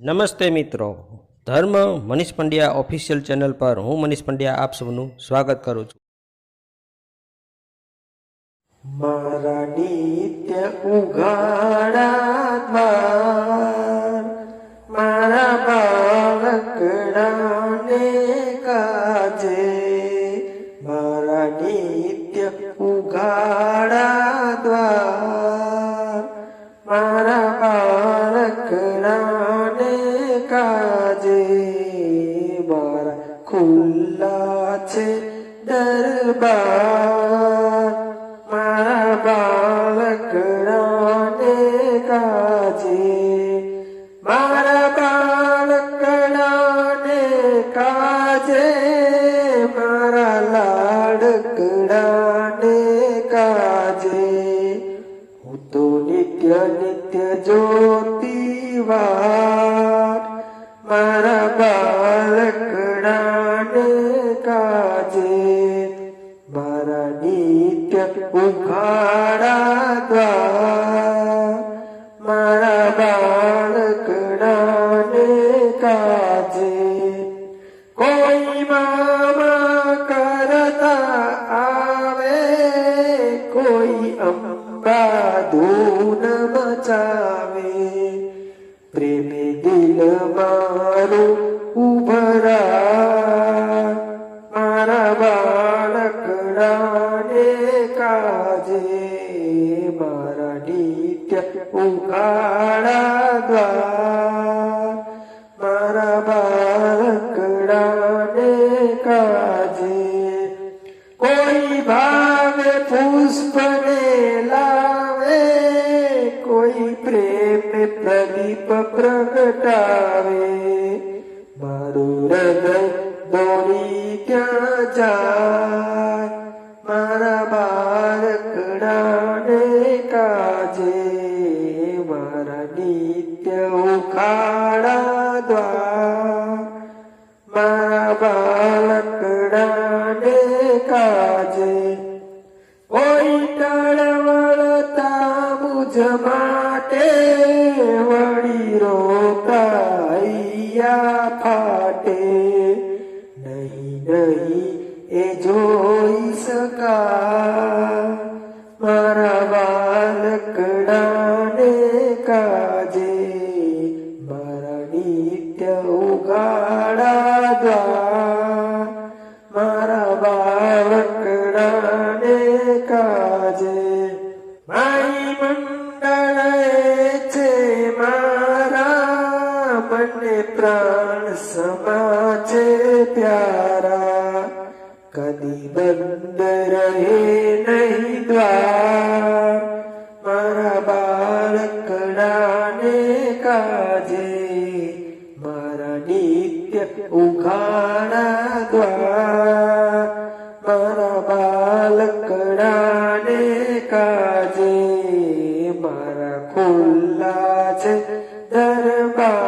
નમસ્તે મિત્રો. ધર્મ મનીષ પંડ્યા ઓફિશિયલ ચેનલ પર હું મનીષ પંડ્યા આપ સૌનું સ્વાગત કરું છું. મારા નિત્ય ઉઘાડા મારા બાળકડાને કાજે, મારા નિત્ય ઉઘાડા દ્વાર મારા બાળકડાને કાજે મારા ખુલ્લા છે દરબાર મારા બાળકડાને કાજે મારા બાળકડાને કાજે મારા લાડકડાને કાજે નિત્ય જ્યોતિવાર મારા બાળકડાને કાજે મારા નિત્ય ઉઘાડા દ્વાર મારા બાળકડાને કાજે પ્રેમે દિલ મારું ઉભરા મારા બાળકડાને કાજે મારા નિત્ય ઉઘાડા દ્વાર. પ્રગટાવે મારું હૃદય દોડી ક્યાં જાય મારા બાળકડાને કાજે મારા નિત્ય ઉખાડા દ્વાર મારા બાળકડાને કાજે કોઈ ટળવળતા મુજ માટે નહીં એ જોઈ શકા મારા બાળકડાને કાજે મારા નિત્ય ઉગાડા દ્વાર. મારા બાળકડાને કાજે મારી મંડળે પ્રાણ સમા છે પ્યારા કદી બંધ રહે નહીં દ્વાર મારા બાળકડાને કાજે મારા નિત્ય ઉઘાડા દ્વાર મારા બાળકડાને કાજે મારા ખુલ્લા છે દરબાર